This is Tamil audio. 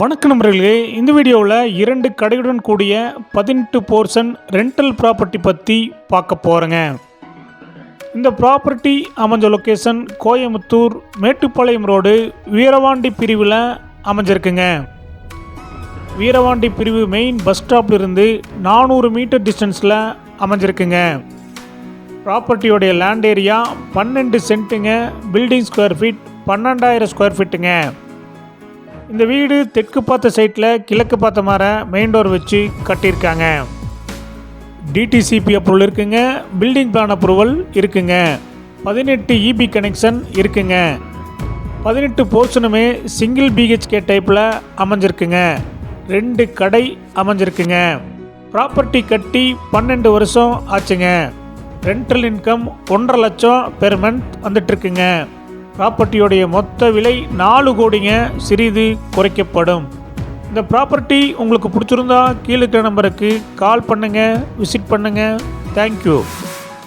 வணக்க நண்பர்களே இந்த வீடியோவில் இரண்டு கடையுடன் கூடிய பதினெட்டு போர்ஷன் ரெண்டல் ப்ராப்பர்ட்டி பற்றி பார்க்க போகிறேங்க இந்த ப்ராப்பர்ட்டி அமைஞ்ச லொக்கேஷன் கோயம்புத்தூர் மேட்டுப்பாளையம் ரோடு வீரவாண்டி பிரிவில் அமைஞ்சிருக்குங்க. வீரவாண்டி பிரிவு மெயின் பஸ் ஸ்டாப்ல இருந்து நானூறு மீட்டர் டிஸ்டன்ஸில் அமைஞ்சிருக்குங்க. ப்ராப்பர்ட்டியோடைய லேண்ட் ஏரியா பன்னெண்டு சென்ட்டுங்க பில்டிங் ஸ்கொயர் ஃபீட் பன்னெண்டாயிரம் ஸ்கொயர் ஃபீட்டுங்க இந்த வீடு தெற்கு பார்த்த சைட்டில் கிழக்கு பார்த்த மாதிரி மெயின் டோர் வச்சு கட்டியிருக்காங்க. டிடிசிபி அப்ரூவல் இருக்குங்க. பில்டிங் பிளான் அப்ரூவல் இருக்குங்க. பதினெட்டு இபி கனெக்ஷன் இருக்குங்க. பதினெட்டு போர்ஷனுமே சிங்கிள் பிஹெச்கே டைப்பில் அமைஞ்சிருக்குங்க. ரெண்டு கடை அமைஞ்சிருக்குங்க. ப்ராப்பர்ட்டி கட்டி பன்னெண்டு வருஷம் ஆச்சுங்க. ரெண்டல் இன்கம் ஒன்றரை லட்சம் பெர் மந்த் வந்துட்டுருக்குங்க ப்ராப்பர்ட்டியோடைய மொத்த விலை நாலு கோடிங்க சிறிது குறைக்கப்படும். இந்த ப்ராப்பர்ட்டி உங்களுக்கு பிடிச்சிருந்தா கீழே இருக்கிற நம்பருக்கு கால் பண்ணுங்கள் விசிட் பண்ணுங்கள் தேங்க்யூ